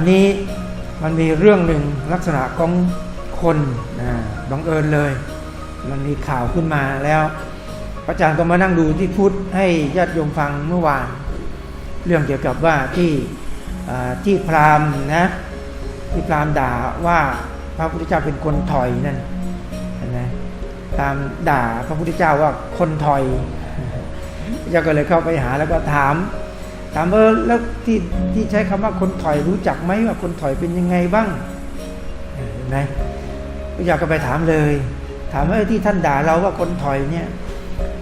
วันนี้มันมีเรื่องหนึ่งลักษณะของคนนะบังเอิญเลย มันมีข่าวขึ้นมาแล้ว พระอาจารย์ก็มานั่งดูที่พุทธให้ญาติโยมฟังเมื่อวาน เรื่องเกี่ยวกับว่าที่ที่พราหมณ์นะที่พราหมณ์ด่าว่าพระพุทธเจ้าเป็นคนถอยนั่นนไหมตามด่าพระพุทธเจ้าว่าคนถอยพระเจ้าก็เลยเข้าไปหาแล้วก็ถาม ถามเออแล้วที่ที่ใช้คำว่าคนถอยรู้จักไหมว่าคนถอยเป็นยังไงบ้างนไหมพระเจ้าก็ไปถามเลย ถามว่าที่ท่านด่าเราว่าคนถอยเนี่ย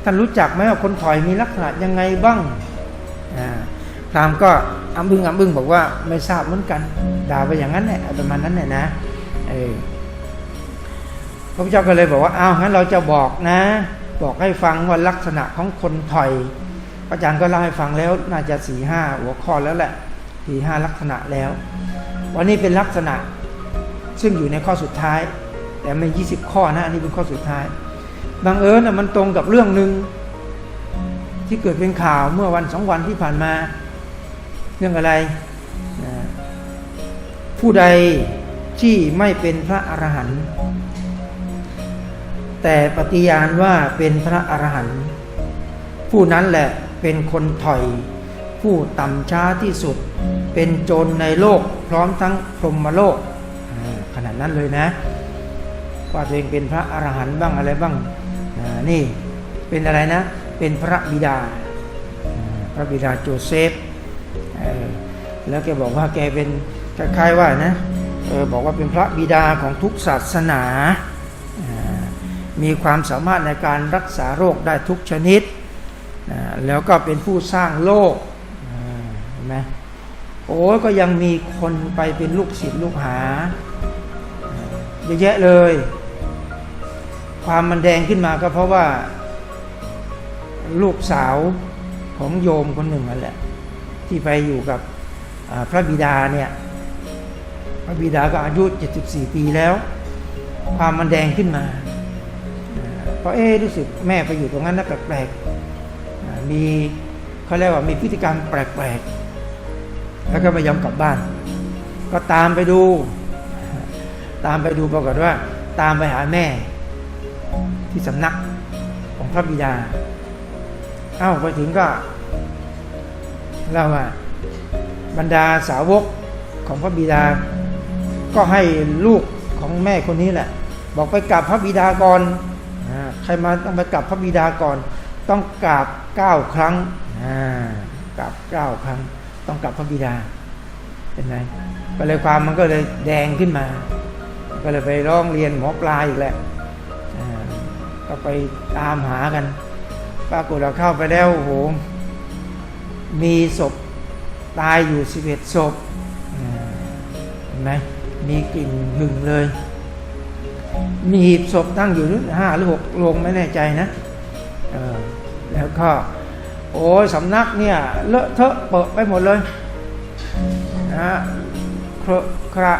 ท่านรู้จักไหมว่าคนถอยมีลักษณะยังไงบ้างอ่าพรามก็อ้ำบึงอ้ำบึงบอกว่าไม่ทราบเหมือนกัน ด่าไปอย่างนั้นแหละประมาณนั้นแหละนะเออพระพุทธเจ้าก็เลยบอกว่าอ้าวงั้นเราจะบอกนะ บอกให้ฟังว่าลักษณะของคนถอย อาจารย์ก็เล่าให้ฟังแล้วน่าจะสี่ห้าหัวข้อแล้วแหละสี่ห้าลักษณะแล้ว วันนี้เป็นลักษณะซึ่งอยู่ในข้อสุดท้าย แต่ไม่ยี่สิบข้อนะอันนี้เป็นข้อสุดท้ายบังเอิญนะมันตรงกับเรื่องหนึ่งที่เกิดเป็นข่าวเมื่อวันสองวันที่ผ่านมา เรื่องอะไร ผู้ใดที่ไม่เป็นพระอรหันต์แต่ปฏิญาณว่าเป็นพระอรหันต์ผู้นั้นแหละ เป็นคนถอย ผู้ต่ำช้าที่สุด เป็นโจรในโลกพร้อมทั้งพรหมโลกขนาดนั้นเลยนะว่าตัวเองเป็นพระอรหันต์บ้างอะไรบ้างนี่เป็นอะไรนะ เป็นพระบิดา พระบิดาโจเซฟเแล้วแกบอกว่าแกเป็นคล้ายๆว่านะออบอกว่าเป็นพระบิดาของทุกศาสนา มีความสามารถในการรักษาโรคได้ทุกชนิด่แล้วก็เป็นผู้สร้างโลกเห็นไหมโอ้ยก็ยังมีคนไปเป็นลูกศิษย์ลูกหาเยอะแยะเลย ความมันแดงขึ้นมาก็เพราะว่า ลูกสาวของโยมคนหนึ่งนั่นแหละ ที่ไปอยู่กับพระบิดาเนี่ยพระบิดาก็อายุ 74 ปีแล้ว ความมันแดงขึ้นมาเพราะเอ๊รู้สึกแม่ไปอยู่ตรงนั้นน่ะแปลกๆ มีเขาเรียกว่ามีพฤติกรรมแปลกๆ แล้วก็ไม่ยอมกลับบ้าน ก็ตามไปดู ตามไปดูปรากฏว่า ตามไปหาแม่ ที่สำนักของพระบิดา เอ้าไปถึงก็เล่าว่าบรรดาสาวกของพระบิดา ก็ให้ลูกของแม่คนนี้แหละ บอกไปกราบพระบิดาก่อนใครมาต้องไปกราบพระบิดาก่อน ต้องกราบเก้าครั้งอ่ากราบเก้าครั้ง ต้องกราบพระบิดาเป็นไงก็เลยความมันก็เลยแดงขึ้นมา ก็เลยไปร้องเรียนหมอปลาอีกแหละอ่าก็ไปตามหากันปรากฏเราเข้าไปแล้วโอ้โหมีศพตายอยู่สิบเอ็ดศพอ่าเห็นไหมมีกลิ่นหึงเลย มีหีบศพตั้งอยู่ห้าหรือหกโรงไม่แน่ใจนะ แล้วก็โอ้ยสำนักเนี่ยเลอะเทอะเปอะไปหมดเลยนะคระคระ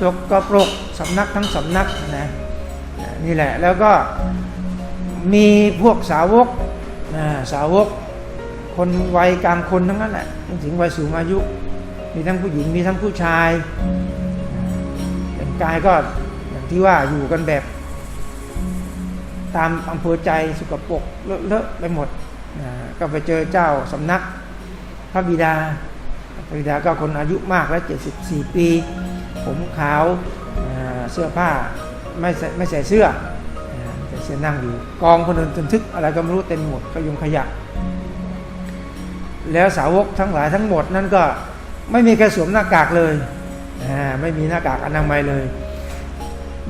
สกปรกสำนักทั้งสำนักนะนี่แหละแล้วก็มีพวกสาวกนะสาวก คนวัยกลางคนทั้งนั้นแหละถึงวัยสูงอายุ มีทั้งผู้หญิงมีทั้งผู้ชายแต่งกายก็อย่างที่ว่าอยู่กันแบบ ตามอำเภอใจสุกปรกเลอะไปหมดนะก็ไปเจอเจ้าสำนักพระบิดา พระบิดาก็คนอายุมากแล้ว 74 ปี ผมขาวเสื้อผ้าไม่ใส่ไม่ใส่เสื้ออ่าใส่เสื้อนั่งอยู่ กองคนอื่นจนทึกอะไรก็ไม่รู้เต็มหมดก็ยงขยะ แล้วสาวกทั้งหลายทั้งหมดนั่นก็ไม่มีใครสวมหน้ากากเลย ไม่มีหน้ากากอนามัยเลย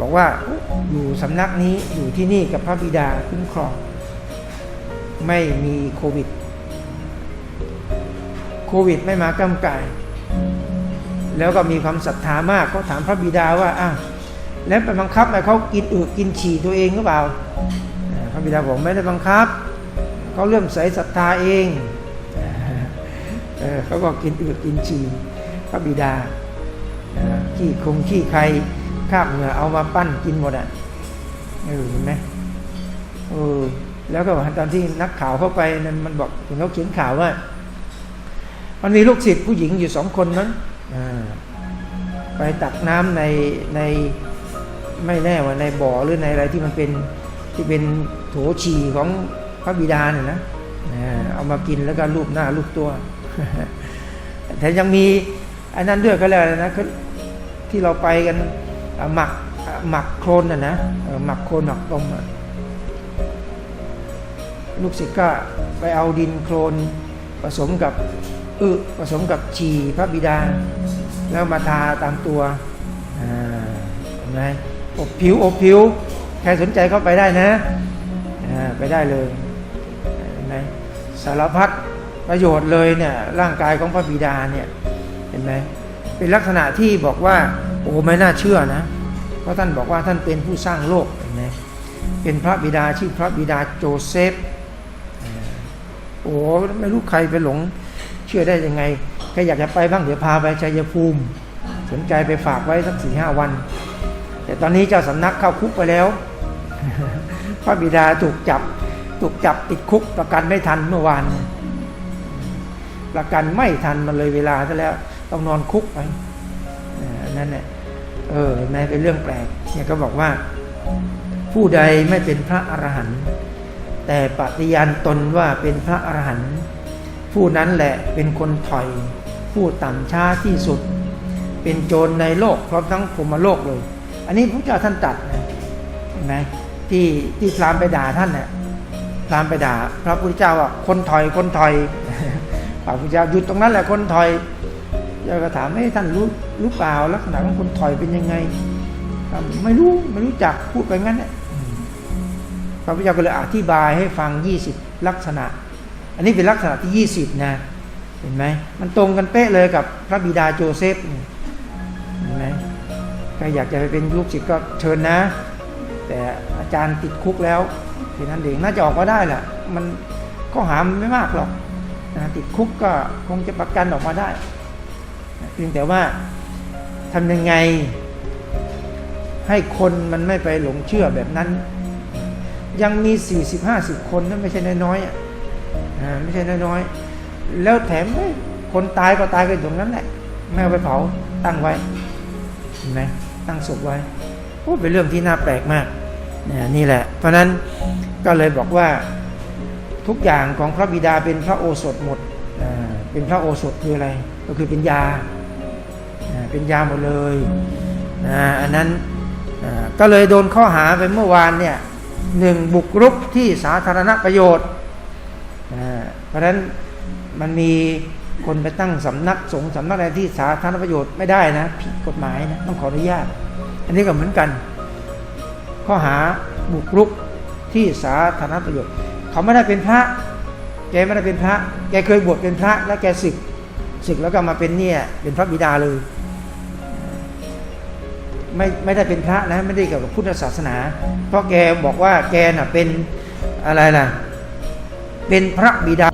บอกว่าอยู่สำนักนี้อยู่ที่นี่กับพระบิดาคุ้มครอง ไม่มีโควิด โควิดไม่มากำกาย แล้วก็มีความศรัทธามากก็ถามพระบิดาว่าอ้าวแล้วไปบังคับให้เขากินอึกินฉี่ตัวเองหรือเปล่า พระบิดาบอกไม่ได้บังคับเขาเริ่อมใส่ศรัทธาเองเอเขาก็กินอึกินฉี่พระบิดาขี้คงขี้ใคร ราบเหงื่อเอามาปั้นกินหมดอะเออเห็นไหมเออแล้วก็ตอนที่นักข่าวเข้าไปนั้นมันบอกถึงเขาเขียนข่าวว่า มันมีลูกศิษย์ผู้หญิงอยู่สองคนนั้นไปตักน้ำในในไม่แน่ว่าในบ่อหรือในอะไรที่มันเป็นที่เป็นโถฉี่ของพระบิดาเนี่ยนะเอามากินแล้วก็รูปหน้ารูปตัว แต่ยังมีอันนั้นด้วยก็แล้วนะที่เราไปกัน หมักหมักโครนน่ะนะหมักโครนหมักต้มลูกศิษย์ก็ไปเอาดินโครนผสมกับอึผสมกับฉี่พระบิดา แล้วมาทาตามตัวอ่าเห็นไหมอบผิวอบผิวใครสนใจเข้าไปได้นะไปได้เลยเห็นไหมสารพัดประโยชน์เลยเนี่ยร่างกายของพระบิดาเนี่ยเห็นไหมเป็นลักษณะที่บอกว่า โอ้ไม่น่าเชื่อนะ เพราะท่านบอกว่าท่านเป็นผู้สร้างโลกเห็นไหมเป็นพระบิดาชื่อพระบิดาโจเซฟโอ้ไม่รู้ใครไปหลง เชื่อได้ยังไงใครอยากจะไปบ้างเดี๋ยวพาไปชัยภูมิ สนใจไปฝากไว้สักสี่ห้าวัน แต่ตอนนี้เจ้าสำนักเข้าคุกไปแล้ว พระบิดาถูกจับถูกจับติดคุกประกันไม่ทันเมื่อวาน ประกันไม่ทันมันเลยเวลาซะแล้ว ต้องนอนคุกไป นั้นเนี่ยเออเห็นไหมเป็นเรื่องแปลกเนี่ยก็บอกว่า ผู้ใดไม่เป็นพระอรหันต์แต่ปฏิญาณตนว่าเป็นพระอรหันต์ผู้นั้นแหละเป็นคนถอย ผู้ต่ำช้าที่สุด เป็นโจรในโลกพร้อมทั้งพรหมโลกเลย อันนี้พระเจ้าท่านตัดนะเห็นไหมที่ที่พรามไปด่าท่านน่ะพรามไปด่า พระพุทธเจ้าว่าคนถอยคนถอยพระพุทธเจ้าหยุดตรงนั้นแหละคนถอย เจ้าก็ถามให้ท่านรู้รู้เปล่าลักษณะของคนถอยเป็นยังไงไม่รู้ไม่รู้จักพูดไปงั้นแหละอืมพระพุทธเจ้าก็เลยอธิบายให้ฟัง20ลักษณะ อันนี้เป็นลักษณะที่20นะ เห็นไหมมันตรงกันเป๊ะเลยกับพระบิดาโจเซฟเห็นไหมใครอยากจะไปเป็นลูกศิษย์ก็เชิญนะ แต่อาจารย์ติดคุกแล้วทีนั้นเองน่าจะออกมาได้แหละมันก็หามไม่มากหรอกนะติดคุกก็คงจะประกันออกมาได้ เพียงแต่ว่าทำยังไง ให้คนมันไม่ไปหลงเชื่อแบบนั้น ยังมี 40-50 คนนั่นไม่ใช่น้อยๆอะอ่าไม่ใช่น้อยๆ แล้วแถมคนตายก็ตายกันตรงนั้นแหละไม่เอาไปเผาตั้งไว้เห็นไหมตั้งศพไว้โอ้เป็นเรื่องที่น่าแปลกมากนี่แหละ เพราะนั้นก็เลยบอกว่าทุกอย่างของพระบิดาเป็นพระโอสถหมดเป็นพระโอสถคืออะไร ก็คือเป็นยา เป็นยาหมดเลยอ่าอันนั้นก็เลยโดนข้อหาไปเมื่อวานเนี่ยหนึ่งบุกรุกที่สาธารณประโยชน์เพราะฉะนั้นมันมีคนไปตั้งสำนักสงฆ์สำนักอะไรที่สาธารณประโยชน์ไม่ได้นะผิดกฎหมายนะต้องขออนุญาต อันนี้ก็เหมือนกัน ข้อหาบุกรุกที่สาธารณประโยชน์ เขาไม่ได้เป็นพระ แกไม่ได้เป็นพระ แกเคยบวชเป็นพระแล้วแกศึกศึกแล้วก็มาเป็นเนี่ยเป็นพระบิดาเลย ไม่ไม่ได้เป็นพระนะไม่ได้เกี่ยวกับพุทธศาสนา เพราะแกบอกว่าแกน่ะเป็นอะไรล่ะ เป็นพระบิดา